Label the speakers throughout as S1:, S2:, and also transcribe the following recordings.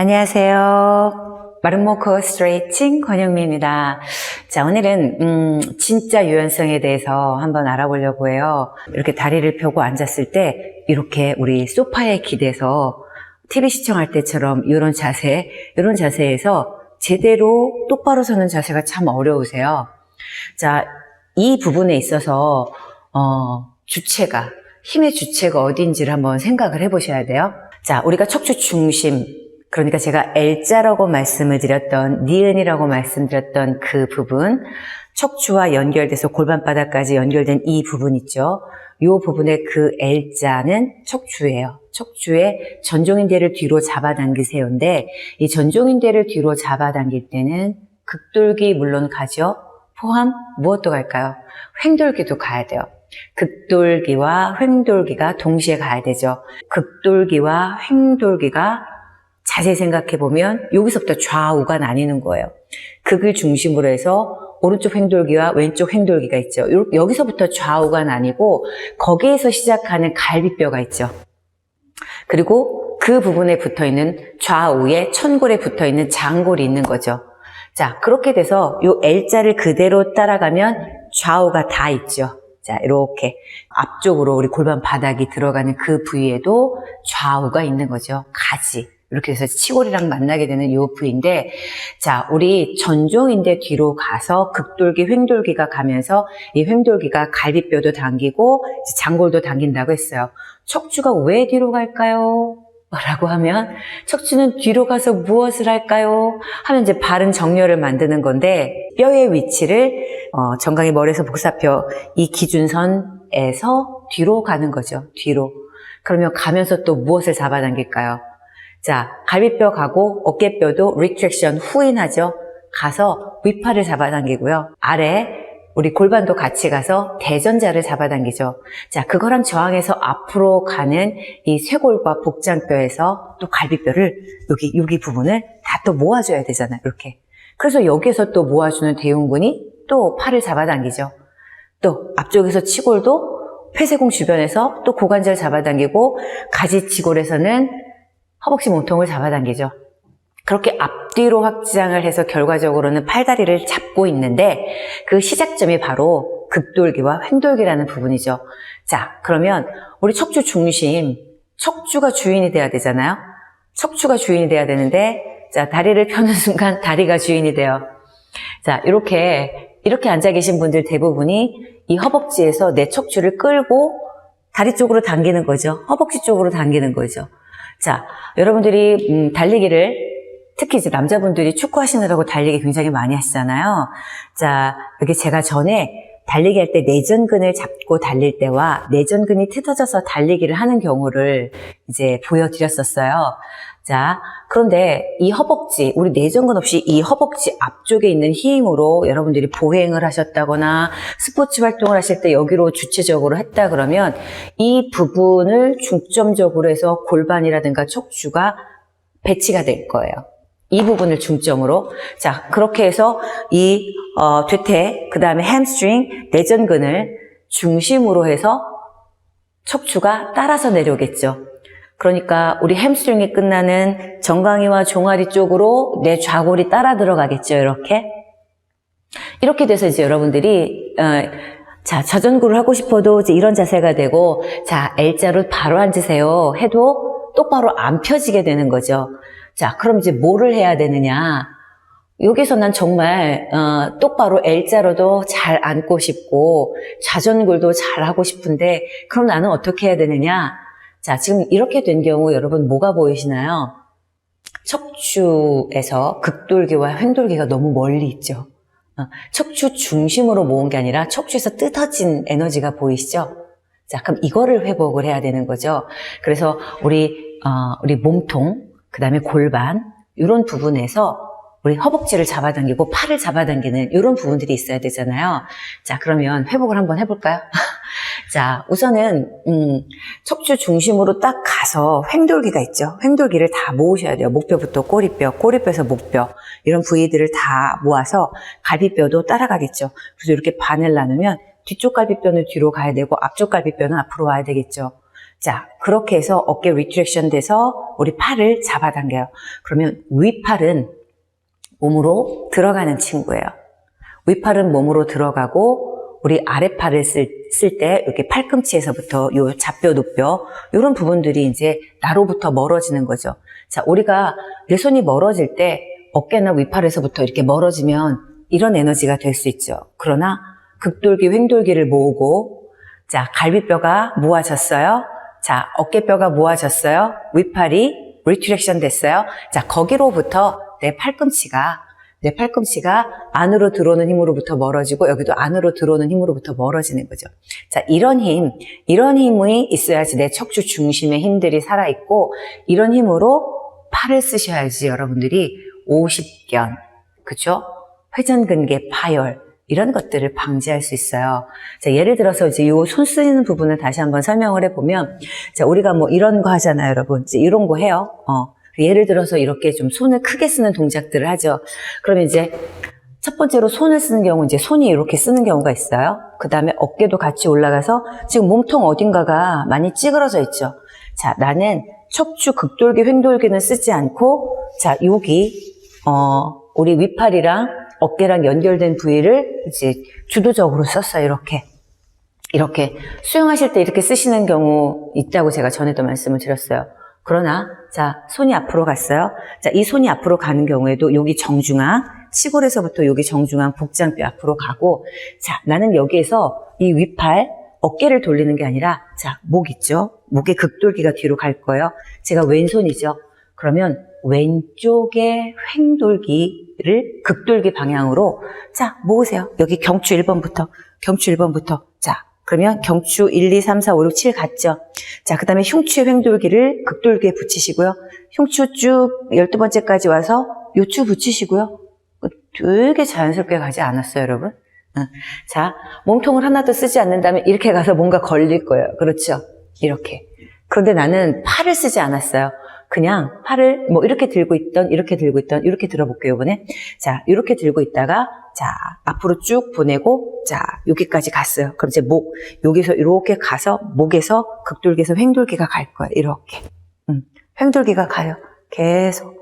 S1: 안녕하세요. 마름모코 스트레이칭 권영미입니다. 자, 오늘은, 음, 진짜 유연성에 대해서 한번 알아보려고 해요. 이렇게 다리를 펴고 앉았을 때, 이렇게 우리 소파에 기대서 TV 시청할 때처럼 이런 자세, 이런 자세에서 제대로 똑바로 서는 자세가 참 어려우세요. 자, 이 부분에 있어서, 어, 주체가, 힘의 주체가 어딘지를 한번 생각을 해보셔야 돼요. 자, 우리가 척추 중심, 그러니까 제가 L자라고 말씀을 드렸던, 니은이라고 말씀드렸던 그 부분, 척추와 연결돼서 골반바닥까지 연결된 이 부분 있죠. 이 부분의 그 L자는 척추예요. 척추의 전종인대를 뒤로 잡아당기세요인데, 이 전종인대를 뒤로 잡아당길 때는 극돌기 물론 가죠. 포함 무엇도 갈까요? 횡돌기도 가야 돼요. 극돌기와 횡돌기가 동시에 가야 되죠. 극돌기와 횡돌기가 자세히 생각해 보면 여기서부터 좌우가 나뉘는 거예요. 극을 중심으로 해서 오른쪽 횡돌기와 왼쪽 횡돌기가 있죠. 요- 여기서부터 좌우가 나뉘고 거기에서 시작하는 갈비뼈가 있죠. 그리고 그 부분에 붙어 있는 좌우에 천골에 붙어 있는 장골이 있는 거죠. 자, 그렇게 돼서 요 L자를 그대로 따라가면 좌우가 다 있죠. 자, 이렇게 앞쪽으로 우리 골반 바닥이 들어가는 그 부위에도 좌우가 있는 거죠. 가지. 이렇게 해서 치골이랑 만나게 되는 요 부위인데, 자, 우리 전종인대 뒤로 가서 극돌기, 횡돌기가 가면서 이 횡돌기가 갈비뼈도 당기고 장골도 당긴다고 했어요. 척추가 왜 뒤로 갈까요? 라고 하면 척추는 뒤로 가서 무엇을 할까요? 하면 이제 바른 정렬을 만드는 건데 뼈의 위치를 어, 정강이 머리에서 복사뼈 이 기준선에서 뒤로 가는 거죠. 뒤로. 그러면 가면서 또 무엇을 잡아당길까요? 자, 갈비뼈 가고 어깨뼈도 리트랙션 후인하죠. 가서 위팔을 잡아당기고요. 아래 우리 골반도 같이 가서 대전자를 잡아당기죠. 자, 그거랑 저항해서 앞으로 가는 이 쇄골과 복장뼈에서 또 갈비뼈를 여기 여기 부분을 다 또 모아줘야 되잖아요. 이렇게. 그래서 여기에서 또 모아주는 대흉근이 또 팔을 잡아당기죠. 또 앞쪽에서 치골도 폐쇄공 주변에서 또 고관절 잡아당기고 가지치골에서는 허벅지 몸통을 잡아당기죠. 그렇게 앞뒤로 확장을 해서 결과적으로는 팔다리를 잡고 있는데 그 시작점이 바로 극돌기와 횡돌기라는 부분이죠. 자, 그러면 우리 척추 중심, 척추가 주인이 돼야 되잖아요. 척추가 주인이 돼야 되는데 자, 다리를 펴는 순간 다리가 주인이 돼요. 자, 이렇게 이렇게 앉아 계신 분들 대부분이 이 허벅지에서 내 척추를 끌고 다리 쪽으로 당기는 거죠. 허벅지 쪽으로 당기는 거죠. 자, 여러분들이 음, 달리기를 특히 이제 남자분들이 축구 하시느라고 달리기 굉장히 많이 하시잖아요. 자, 여기 제가 전에 달리기 할 때 내전근을 잡고 달릴 때와 내전근이 틀어져서 달리기를 하는 경우를 이제 보여드렸었어요. 자, 그런데 이 허벅지, 우리 내전근 없이 이 허벅지 앞쪽에 있는 힘으로 여러분들이 보행을 하셨다거나 스포츠 활동을 하실 때 여기로 주체적으로 했다 그러면 이 부분을 중점적으로 해서 골반이라든가 척추가 배치가 될 거예요. 이 부분을 중점으로. 자, 그렇게 해서 이, 어, 퇴퇴, 그 다음에 햄스트링, 내전근을 중심으로 해서 척추가 따라서 내려오겠죠. 그러니까 우리 햄스트링이 끝나는 정강이와 종아리 쪽으로 내 좌골이 따라 들어가겠죠, 이렇게. 이렇게 돼서 이제 여러분들이, 어, 자, 자전거를 하고 싶어도 이제 이런 자세가 되고, 자, L자로 바로 앉으세요. 해도 똑바로 안 펴지게 되는 거죠. 자, 그럼 이제 뭐를 해야 되느냐? 여기서 난 정말 어, 똑바로 L자로도 잘 앉고 싶고 자전골도 잘 하고 싶은데 그럼 나는 어떻게 해야 되느냐? 자, 지금 이렇게 된 경우 여러분 뭐가 보이시나요? 척추에서 극돌기와 횡돌기가 너무 멀리 있죠. 어, 척추 중심으로 모은 게 아니라 척추에서 뜯어진 에너지가 보이시죠? 자, 그럼 이거를 회복을 해야 되는 거죠. 그래서 우리 어, 우리 몸통, 그 다음에 골반 이런 부분에서 우리 허벅지를 잡아당기고 팔을 잡아당기는 이런 부분들이 있어야 되잖아요. 자, 그러면 회복을 한번 해볼까요? 자, 우선은 음, 척추 중심으로 딱 가서 횡돌기가 있죠. 횡돌기를 다 모으셔야 돼요. 목뼈부터 꼬리뼈, 꼬리뼈에서 목뼈 이런 부위들을 다 모아서 갈비뼈도 따라가겠죠. 그래서 이렇게 반을 나누면 뒤쪽 갈비뼈는 뒤로 가야 되고 앞쪽 갈비뼈는 앞으로 와야 되겠죠. 자, 그렇게 해서 어깨 리트렉션 돼서 우리 팔을 잡아당겨요. 그러면 윗팔은 몸으로 들어가는 친구예요. 윗팔은 몸으로 들어가고 우리 아랫팔을 쓸 때 이렇게 팔꿈치에서부터 요 잡뼈, 노뼈 이런 부분들이 이제 나로부터 멀어지는 거죠. 자, 우리가 내 손이 멀어질 때 어깨나 윗팔에서부터 이렇게 멀어지면 이런 에너지가 될 수 있죠. 그러나 극돌기, 횡돌기를 모으고 자, 갈비뼈가 모아졌어요. 자, 어깨뼈가 모아졌어요. 윗팔이 리트렉션 됐어요. 자, 거기로부터 내 팔꿈치가 내 팔꿈치가 안으로 들어오는 힘으로부터 멀어지고 여기도 안으로 들어오는 힘으로부터 멀어지는 거죠. 자, 이런 힘, 이런 힘이 있어야지 내 척추 중심의 힘들이 살아있고 이런 힘으로 팔을 쓰셔야지 여러분들이 50견, 그죠? 회전근개 파열, 이런 것들을 방지할 수 있어요. 자, 예를 들어서 이제 이 손 쓰는 부분을 다시 한번 설명을 해보면, 자, 우리가 뭐 이런 거 하잖아요, 여러분. 이제 이런 거 해요. 어. 예를 들어서 이렇게 좀 손을 크게 쓰는 동작들을 하죠. 그러면 이제 첫 번째로 손을 쓰는 경우 이제 손이 이렇게 쓰는 경우가 있어요. 그 다음에 어깨도 같이 올라가서 지금 몸통 어딘가가 많이 찌그러져 있죠. 자, 나는 척추 극돌기, 횡돌기는 쓰지 않고, 자, 여기, 어, 우리 윗팔이랑 어깨랑 연결된 부위를 이제 주도적으로 썼어요. 이렇게. 이렇게. 수영하실 때 이렇게 쓰시는 경우 있다고 제가 전에도 말씀을 드렸어요. 그러나, 자, 손이 앞으로 갔어요. 자, 이 손이 앞으로 가는 경우에도 여기 정중앙, 시골에서부터 여기 정중앙 복장뼈 앞으로 가고, 자, 나는 여기에서 이 윗팔, 어깨를 돌리는 게 아니라, 자, 목 있죠? 목의 극돌기가 뒤로 갈 거예요. 제가 왼손이죠? 그러면 왼쪽의 횡돌기를 극돌기 방향으로, 자, 모으세요. 여기 경추 1번부터, 경추 1번부터, 자, 그러면 경추 1, 2, 3, 4, 5, 6, 7 갔죠. 자, 그 다음에 흉추의 횡돌기를 극돌기에 붙이시고요. 흉추 쭉 12번째까지 와서 요추 붙이시고요. 되게 자연스럽게 가지 않았어요, 여러분? 응. 자, 몸통을 하나도 쓰지 않는다면 이렇게 가서 뭔가 걸릴 거예요. 그렇죠? 이렇게. 그런데 나는 팔을 쓰지 않았어요. 그냥 팔을 뭐 이렇게 들고 있던, 이렇게 들고 있던, 이렇게 들어볼게요, 이번에. 자, 이렇게 들고 있다가, 자, 앞으로 쭉 보내고, 자, 여기까지 갔어요. 그럼 이제 목, 여기서 이렇게 가서, 목에서 극돌기에서 횡돌기가 갈 거예요. 이렇게. 음, 횡돌기가 가요. 계속,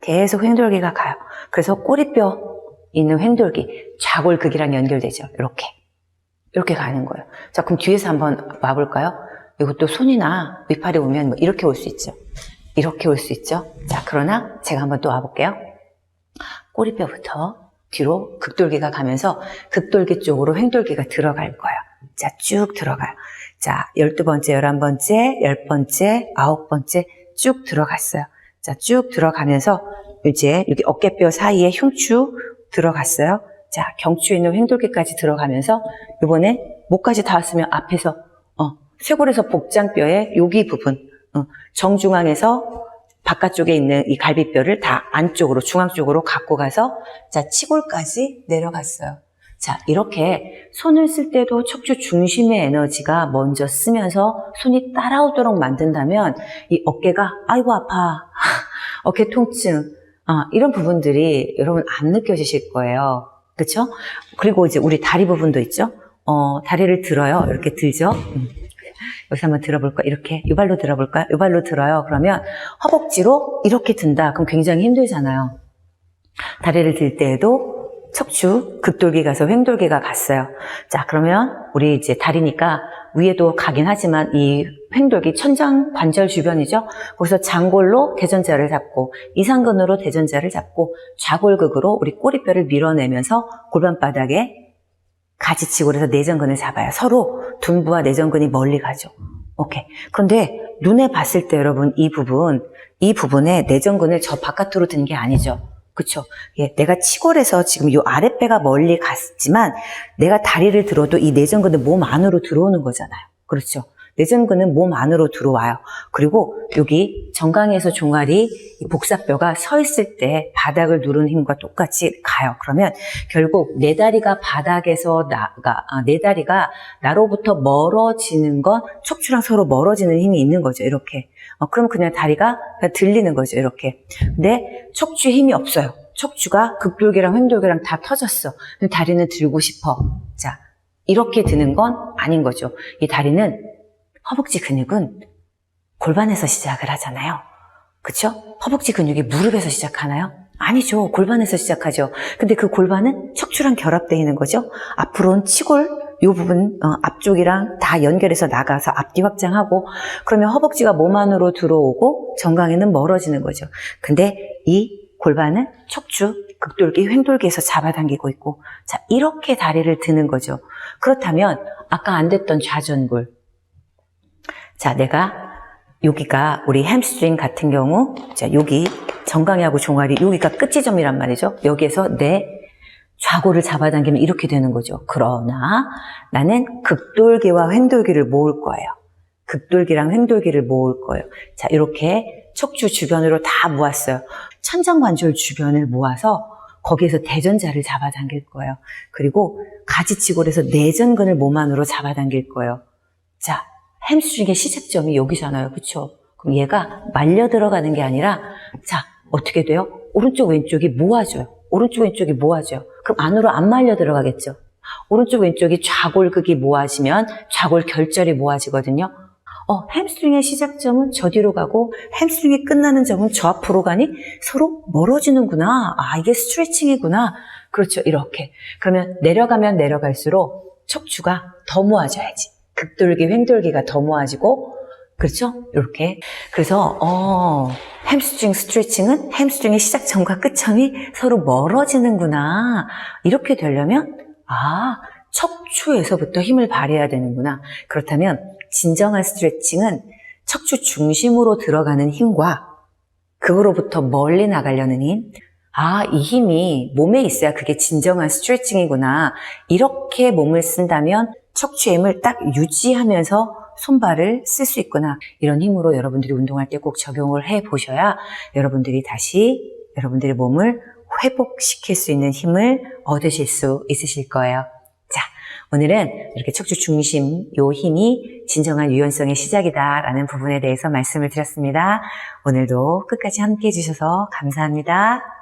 S1: 계속 횡돌기가 가요. 그래서 꼬리뼈 있는 횡돌기, 좌골극이랑 연결되죠. 이렇게. 이렇게 가는 거예요. 자, 그럼 뒤에서 한번 와볼까요? 이것도 손이나 윗팔이 오면 뭐 이렇게 올 수 있죠. 이렇게 올 수 있죠. 자, 그러나 제가 한번 또 와볼게요. 꼬리뼈부터 뒤로 극돌기가 가면서 극돌기 쪽으로 횡돌기가 들어갈 거예요. 자, 쭉 들어가요. 자, 12번째, 11번째, 10번째, 9번째 쭉 들어갔어요. 자, 쭉 들어가면서 이제 여기 어깨뼈 사이에 흉추 들어갔어요. 자, 경추에 있는 횡돌기까지 들어가면서 이번에 목까지 다 왔으면 앞에서 어, 쇄골에서 복장뼈의 여기 부분 어, 정중앙에서 바깥쪽에 있는 이 갈비뼈를 다 안쪽으로 중앙 쪽으로 갖고 가서 자 치골까지 내려갔어요. 자 이렇게 손을 쓸 때도 척추 중심의 에너지가 먼저 쓰면서 손이 따라오도록 만든다면 이 어깨가 아이고 아파 어깨 통증 아, 이런 부분들이 여러분 안 느껴지실 거예요. 그렇죠? 그리고 이제 우리 다리 부분도 있죠. 어, 다리를 들어요. 이렇게 들죠. 음. 여기서 한번 들어볼까? 이렇게 이 발로 들어볼까요? 이 발로 들어요. 그러면 허벅지로 이렇게 든다. 그럼 굉장히 힘들잖아요. 다리를 들 때에도 척추 극돌기 가서 횡돌기가 갔어요. 자, 그러면 우리 이제 다리니까 위에도 가긴 하지만 이 횡돌기 천장 관절 주변이죠. 거기서 장골로 대전자를 잡고 이상근으로 대전자를 잡고 좌골극으로 우리 꼬리뼈를 밀어내면서 골반바닥에 가지치골에서 내전근을 잡아요. 서로 둔부와 내전근이 멀리 가죠. 오케이. 그런데 눈에 봤을 때 여러분 이 부분, 이 부분에 내전근을 저 바깥으로 든 게 아니죠. 그쵸? 예, 내가 치골에서 지금 이 아랫배가 멀리 갔지만 내가 다리를 들어도 이 내전근은 몸 안으로 들어오는 거잖아요. 그렇죠? 내전근은 몸 안으로 들어와요. 그리고 여기 정강에서 종아리 이 복사뼈가 서 있을 때 바닥을 누르는 힘과 똑같이 가요. 그러면 결국 내 다리가 바닥에서 나가 아, 내 다리가 나로부터 멀어지는 건 척추랑 서로 멀어지는 힘이 있는 거죠. 이렇게. 어, 그럼 그냥 다리가 그냥 들리는 거죠. 이렇게. 근데 척추에 힘이 없어요. 척추가 극돌기랑 횡돌기랑 다 터졌어. 다리는 들고 싶어. 자, 이렇게 드는 건 아닌 거죠. 이 다리는 허벅지 근육은 골반에서 시작을 하잖아요. 그쵸? 허벅지 근육이 무릎에서 시작하나요? 아니죠. 골반에서 시작하죠. 근데 그 골반은 척추랑 결합되어 있는 거죠. 앞으로는 치골, 요 부분 어, 앞쪽이랑 다 연결해서 나가서 앞뒤 확장하고 그러면 허벅지가 몸 안으로 들어오고 정강이는 멀어지는 거죠. 근데 이 골반은 척추, 극돌기, 횡돌기에서 잡아당기고 있고 자 이렇게 다리를 드는 거죠. 그렇다면 아까 안 됐던 좌전골 자 내가 여기가 우리 햄스트링 같은 경우 자 여기 정강이하고 종아리 여기가 끝지점이란 말이죠. 여기에서 내 좌골을 잡아당기면 이렇게 되는 거죠. 그러나 나는 극돌기와 횡돌기를 모을 거예요. 극돌기랑 횡돌기를 모을 거예요. 자, 이렇게 척추 주변으로 다 모았어요. 천장관절 주변을 모아서 거기에서 대전자를 잡아당길 거예요. 그리고 가지치골에서 내전근을 몸 안으로 잡아당길 거예요. 자, 햄스트링의 시작점이 여기잖아요. 그쵸? 그럼 얘가 말려 들어가는 게 아니라, 자, 어떻게 돼요? 오른쪽 왼쪽이 모아져요. 오른쪽 왼쪽이 모아져요. 그럼 안으로 안 말려 들어가겠죠? 오른쪽 왼쪽이 좌골극이 모아지면 좌골 결절이 모아지거든요. 어, 햄스트링의 시작점은 저 뒤로 가고 햄스트링이 끝나는 점은 저 앞으로 가니 서로 멀어지는구나. 아, 이게 스트레칭이구나. 그렇죠. 이렇게. 그러면 내려가면 내려갈수록 척추가 더 모아져야지. 극돌기, 횡돌기가 더 모아지고 그렇죠? 이렇게. 그래서 어, 햄스트링 스트레칭은 햄스트링의 시작점과 끝점이 서로 멀어지는구나. 이렇게 되려면 아, 척추에서부터 힘을 발휘해야 되는구나. 그렇다면 진정한 스트레칭은 척추 중심으로 들어가는 힘과 그거로부터 멀리 나가려는 힘. 아, 이 힘이 몸에 있어야 그게 진정한 스트레칭이구나. 이렇게 몸을 쓴다면 척추의 힘을 딱 유지하면서 손발을 쓸 수 있구나. 이런 힘으로 여러분들이 운동할 때 꼭 적용을 해 보셔야 여러분들이 다시 여러분들의 몸을 회복시킬 수 있는 힘을 얻으실 수 있으실 거예요. 자, 오늘은 이렇게 척추 중심 요 힘이 진정한 유연성의 시작이다라는 부분에 대해서 말씀을 드렸습니다. 오늘도 끝까지 함께 해주셔서 감사합니다.